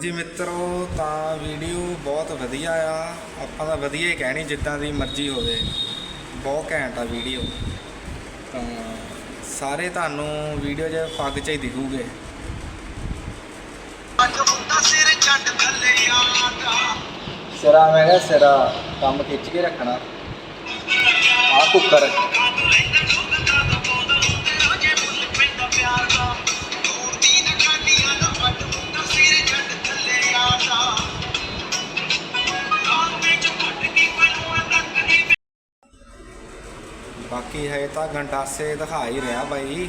ਜੀ ਮਿੱਤਰੋ ਤਾਂ ਵੀਡੀਓ ਬਹੁਤ ਵਧੀਆ ਆ। ਆਪਾਂ ਤਾਂ ਵਧੀਆ ਹੀ ਕਹਿਣੀ ਜਿੱਦਾਂ ਦੀ ਮਰਜ਼ੀ ਹੋਵੇ। ਬਹੁਤ ਘੈਂਟ ਆ ਵੀਡੀਓ ਤਾਂ ਸਾਰੇ ਤੁਹਾਨੂੰ ਵੀਡੀਓ 'ਚ ਪੱਗ 'ਚ ਹੀ ਦਿਖੂਗੇ। ਸਿਰਾ ਮੈਂ ਕਿਹਾ ਸਿਰਾ ਕੰਮ ਖਿੱਚ ਕੇ ਰੱਖਣਾ। ਆ ਕੁੱਕਰ। ਬਾਕੀ ਹੈ ਤਾਂ ਗੰਡਾਸੇ ਦਿਖਾ ਹੀ ਰਿਹਾ ਬਾਈ।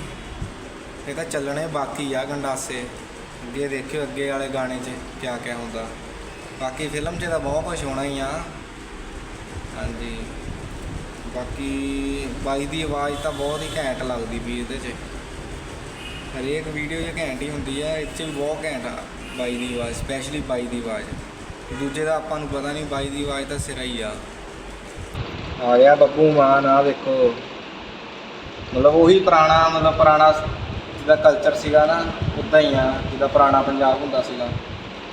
ਇਹ ਤਾਂ ਚੱਲਣੇ ਬਾਕੀ ਆ ਗੰਡਾਸੇ। ਅੱਗੇ ਦੇਖਿਓ ਅੱਗੇ ਵਾਲੇ ਗਾਣੇ 'ਚ ਕਿਆ ਕਿਆ ਹੁੰਦਾ। ਬਾਕੀ ਫਿਲਮ 'ਚ ਤਾਂ ਬਹੁਤ ਕੁਝ ਹੋਣਾ ਹੀ ਆ। ਹਾਂਜੀ। ਬਾਕੀ ਬਾਈ ਦੀ ਆਵਾਜ਼ ਤਾਂ ਬਹੁਤ ਹੀ ਘੈਂਟ ਲੱਗਦੀ ਵੀ ਇਹਦੇ 'ਚ। ਹਰੇਕ ਵੀਡੀਓ 'ਚ ਘੈਂਟ ਹੀ ਹੁੰਦੀ ਆ, ਇਹ 'ਚ ਵੀ ਬਹੁਤ ਘੈਂਟ ਆ ਬਾਈ ਦੀ ਆਵਾਜ਼ ਸਪੈਸ਼ਲੀ ਬਾਈ ਦੀ ਆਵਾਜ਼। ਦੂਜੇ ਦਾ ਆਪਾਂ ਨੂੰ ਪਤਾ ਨਹੀਂ, ਬਾਈ ਦੀ ਆਵਾਜ਼ ਤਾਂ ਸਿਰਾ ਹੀ ਆ। ਆ ਗਿਆ ਬੱਬੂ ਮਾਨ ਆ ਦੇਖੋ। ਮਤਲਬ ਉਹੀ ਪੁਰਾਣਾ, ਮਤਲਬ ਪੁਰਾਣਾ ਜਿਹਦਾ ਕਲਚਰ ਸੀਗਾ ਨਾ ਉਦਾਂ ਹੀ ਆ ਜਿਹਦਾ ਪੁਰਾਣਾ ਪੰਜਾਬ ਹੁੰਦਾ ਸੀਗਾ।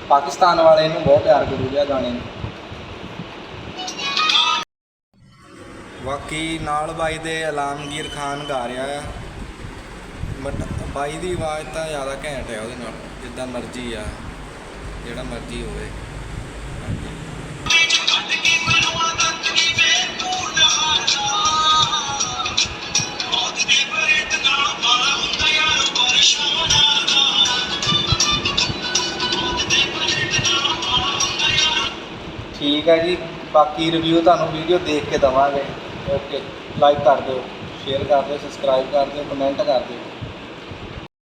ਪਾਕਿਸਤਾਨ ਵਾਲੇ ਇਹਨੂੰ ਬਹੁਤ ਪਿਆਰ ਕਰੂਗੇ ਆ ਗਾਣੇ ਨੂੰ। ਬਾਕੀ ਨਾਲ ਬਾਈ ਦੇ ਅਲਾਮਗੀਰ ਖਾਨ ਗਾ ਰਿਹਾ ਆ। ਬਟ ਬਾਈ ਦੀ ਆਵਾਜ਼ ਤਾਂ ਜ਼ਿਆਦਾ ਘੈਂਟ ਹੈ ਉਹਦੇ ਨਾਲ, ਜਿੱਦਾਂ ਮਰਜ਼ੀ ਆ, ਜਿਹੜਾ ਮਰਜ਼ੀ ਹੋਵੇ। ਠੀਕ ਹੈ ਜੀ, ਬਾਕੀ ਰਿਵਿਊ ਤੁਹਾਨੂੰ ਵੀਡੀਓ ਦੇਖ ਕੇ ਦਵਾਂਗੇ। ਓਕੇ ਲਾਈਕ ਕਰ ਦਿਓ ਸ਼ੇਅਰ ਕਰ ਦਿਓ ਸਬਸਕ੍ਰਾਈਬ ਕਰ ਦਿਓ ਕਮੈਂਟ ਕਰ ਦਿਓ।